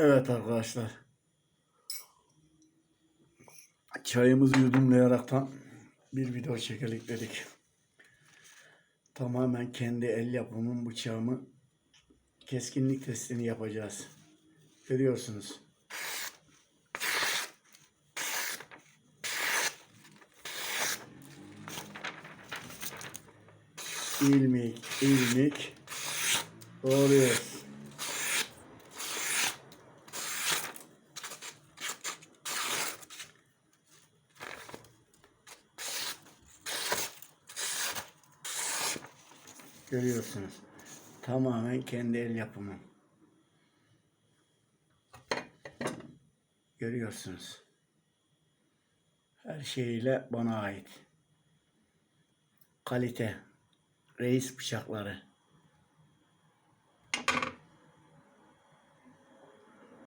Evet arkadaşlar. Çayımızı yudumlayaraktan bir video çekelim dedik. Tamamen kendi el yapımın bıçağımı keskinlik testini yapacağız. Görüyorsunuz. İlmik, ilmik doğruyoruz. Görüyorsunuz. Tamamen kendi el yapımım. Görüyorsunuz. Her şeyiyle bana ait. Kalite. Reis bıçakları.